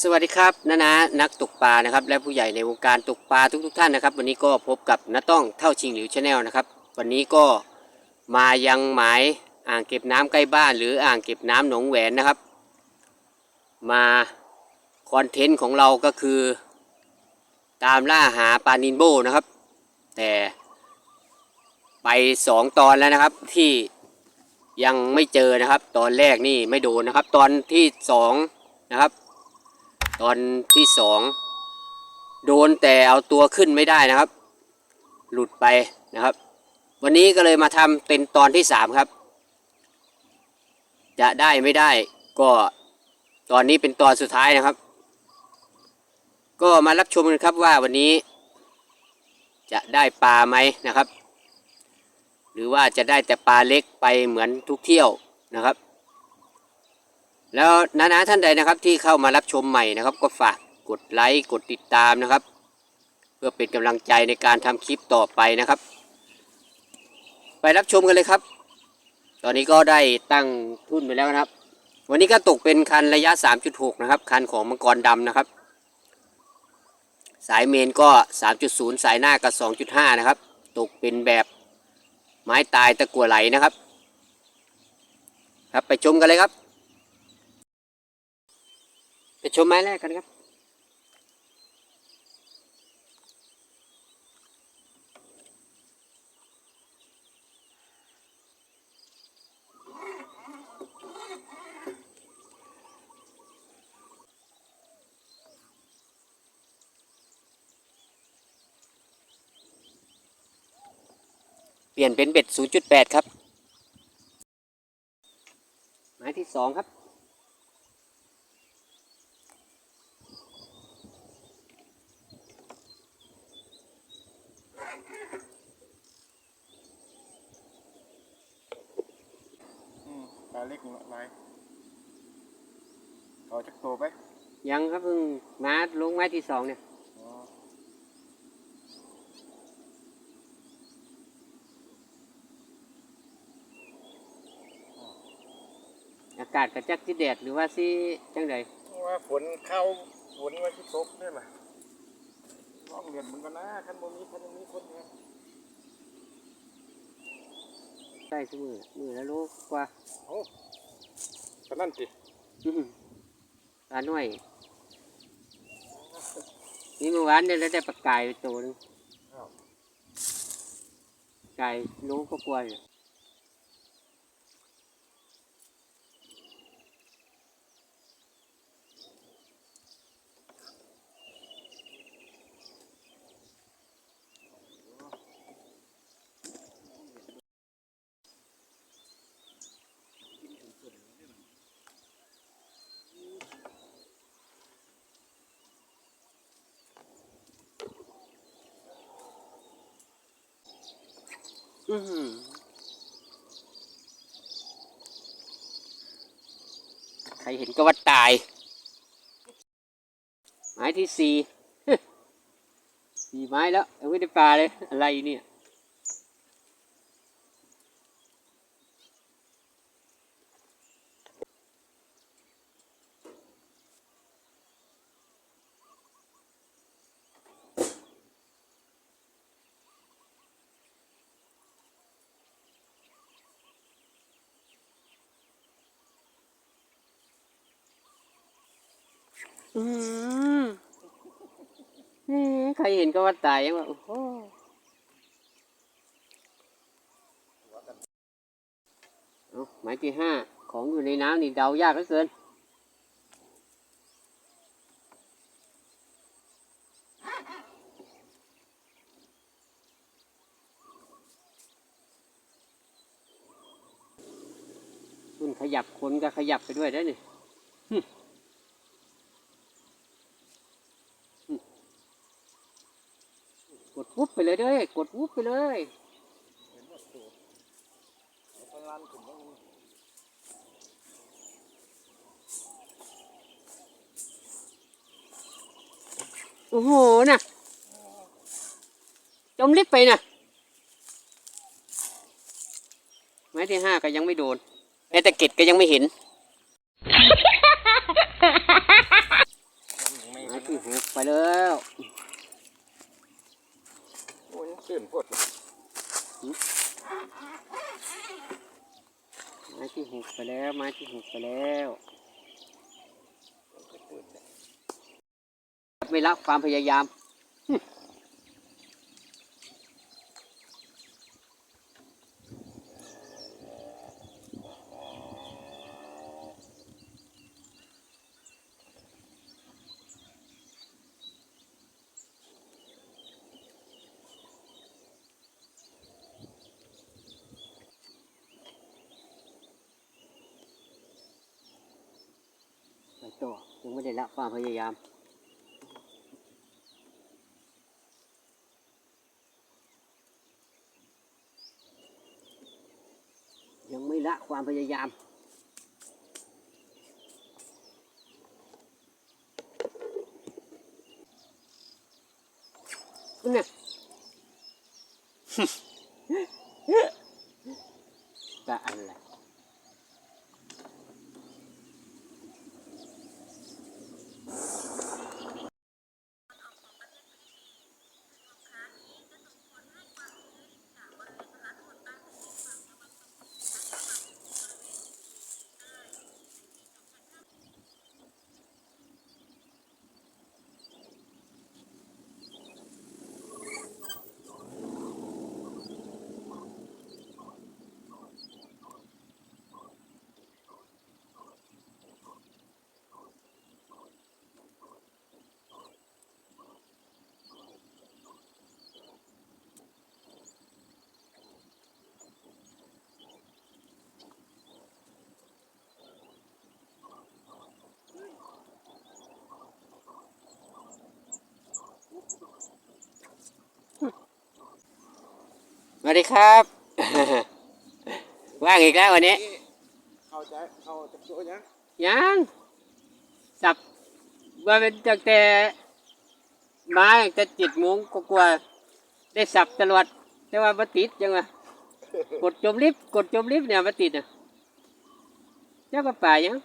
สวัสดีครับนานานักตกปลานะครับ และผู้ใหญ่ในวงการตกปลาทุกๆทท่านนะครับ วันนี้ก็พบกับน้าต้องเท่าชิงหลิวชาแนลนะครับ วันนี้ก็มายังหมายอ่างเก็บน้ำใกล้บ้าน หรืออ่างเก็บน้ำหนองแหวนนะครับ มาคอนเทนต์ของเราก็คือ ตามล่าหาปลานินโบนะครับ แต่ไปสองตอนแล้วนะครับที่ยังไม่เจอนะครับ ตอนแรกนี่ไม่โดนนะครับ ตอนที่สองนะครับ ตอนที่สองโดนแต่เอาตัวขึ้นไม่ได้นะครับ หลุดไปนะครับ วันนี้ก็เลยมาทำเป็นตอนที่สามครับ จะได้ไม่ได้ก็ตอนนี้เป็นตอนสุดท้ายนะครับ ก็มารับชมกันครับว่าวันนี้ จะได้ปลาไหมนะครับ หรือว่าจะได้แต่ปลาเล็กไปเหมือนทุกเที่ยวนะครับ แล้วนานาท่านใดนะครับที่เข้ามารับชมใหม่นะครับ ก็ฝากกดไลค์กดติดตามนะครับ เพื่อเป็นกำลังใจในการทำคลิปต่อไปนะครับ ไปรับชมกันเลยครับ ตอนนี้ก็ได้ตั้งทุ่นไปแล้วนะครับ วันนี้ก็ตกเป็นคันระยะ 3.6 นะครับ คันของมังกรดำนะครับ สายเมนก็ 3.0 สายหน้าก็2.5 นะครับ ตกเป็นแบบไม้ตายตะกัวไหลนะครับ ครับไปชมกันเลยครับ ไปชมไม้แรกกันครับ เปลี่ยนเป็นเบ็ด 0.8 ครับ ไม้ที่สองครับ อืมปลา เล็กหลายเอาจักโตไปยังครับเพิ่งมาลงไม้ที่สองเนี่ยอ๋ออากาศกระจักสิแดดหรือว่าสิจังใดว่าฝนเข้าฝนว่าที่ตกนี่แหละลองเรียนมันก็นะคันบ่มีคันบ่มีคนเนี่ย ใช่ทุกมือมือละโลกว่าโอ้ตอนนั้นสิอื้อหือปลาหน่อยนี่เมื่อวานเนี่ยเราได้ปลากายไปตัวหนึงอ้าวไก่โลก็กลัวอยู่ อือใครเห็นก็ว่าตาย ไม้ที่สี่สี่ไม้แล้วยังไม่ได้ปลาเลย อะไรเนี่ย อืมใครเห็นก็ว่าตายยังว่าโอ้โหหมายที่ห้าของอยู่ในน้ำนี่เดายากเหลือเกินคุณขยับคนก็ขยับไปด้วยได้นี่ กดวุบไป เลยเด้ยกดวุบไปเลยเห็นว่าโตเอาไปร้านขึ้นแล้วโอ้โหน่ะจมลิบไปน่ะไม้ที่ห้าก็ยังไม่โดนแม้แต่เกตก็ยังไม่เห็นที่หกไปแล้วื่นพดไม้ที่หกไปแล้ว ไม้ที่หกไปแล้วไม่ละความพยายาม ยังไม่ได้ละความพยายาม ยังไม่ละความพยายามเนี่ยจะอะไรส วัสดีครับ ว่างอีกแล้ววันนี้ เข้าใจเข้าจะโจ้ยังยังสับว่าเป็นจากแต่มาตั้งแต่เจ็ดโมงกว่าๆได้สับตลอดแต่ว่ามาติดยังไงกดจมลิฟต์กดจมลิฟต์เนี่ยมาติดอะเจ้าก็ป่ายัง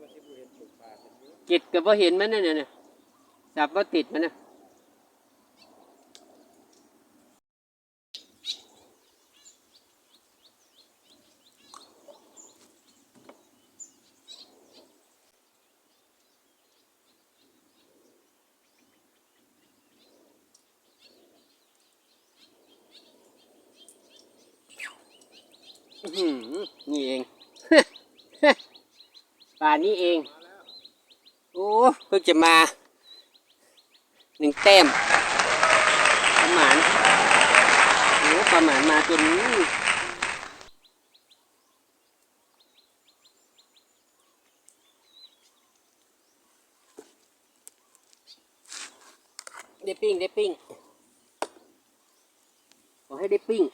มันที่เห็นถูกปลาเป็นเยอะจิตก็บ่เห็นมันนั่นน่ะสับบ่ติดมันนะ นี่เอง ป่านี้เองมาแล้วโอ้เพิ่งจะมา หนึ่งแต้มประมาณโอ้ประมาณมาจนได้ปิ้งได้ปิ้งขอให้ได้ปิ้ง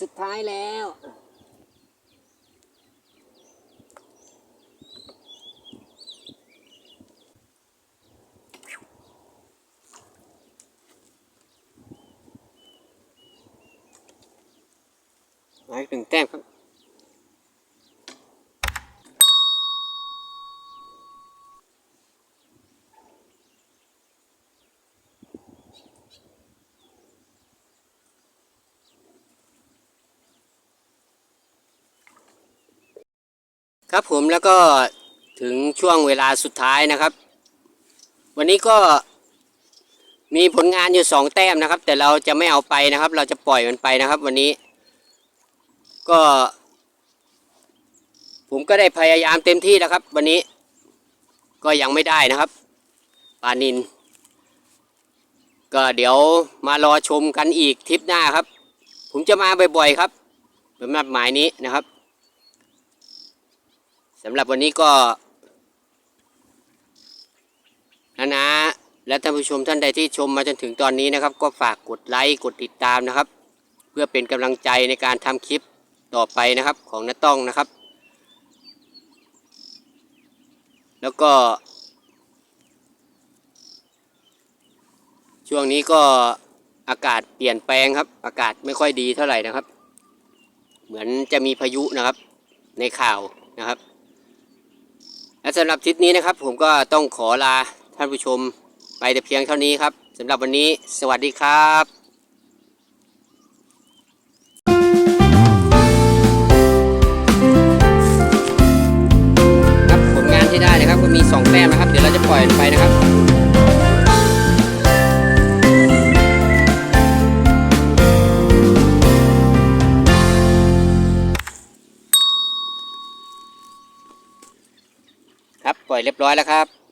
สุดท้ายแล้ว หมายถึงแต้มครับ ครับผมแล้วก็ถึงช่วงเวลาสุดท้ายนะครับ วันนี้ก็มีผลงานอยู่สองแต้มนะครับ แต่เราจะไม่เอาไปนะครับ เราจะปล่อยมันไปนะครับ วันนี้ ก็ ผมก็ได้พยายามเต็มที่แล้วครับ วันนี้ก็ยังไม่ได้นะครับปลานิน ก็เดี๋ยวมารอชมกันอีกทริปหน้าครับ ผมจะมาบ่อยๆครับสำหรับหมายนี้นะครับ สำหรับวันนี้ก็นะนะและท่านผู้ชมท่านใดที่ชมมาจนถึงตอนนี้นะครับ ก็ฝากกดไลค์กดติดตามนะครับ เพื่อเป็นกำลังใจในการทำคลิปต่อไปนะครับของน้าต้องนะครับ แล้วก็ ช่วงนี้ก็อากาศเปลี่ยนแปลงครับ อากาศไม่ค่อยดีเท่าไหร่นะครับ เหมือนจะมีพายุนะครับ ในข่าวนะครับ และสำหรับทริปนี้นะครับ ผมก็ต้องขอลาท่านผู้ชมไปแต่เพียงเท่านี้ครับสำหรับวันนี้ สวัสดีครับครับ อยแล้วครับ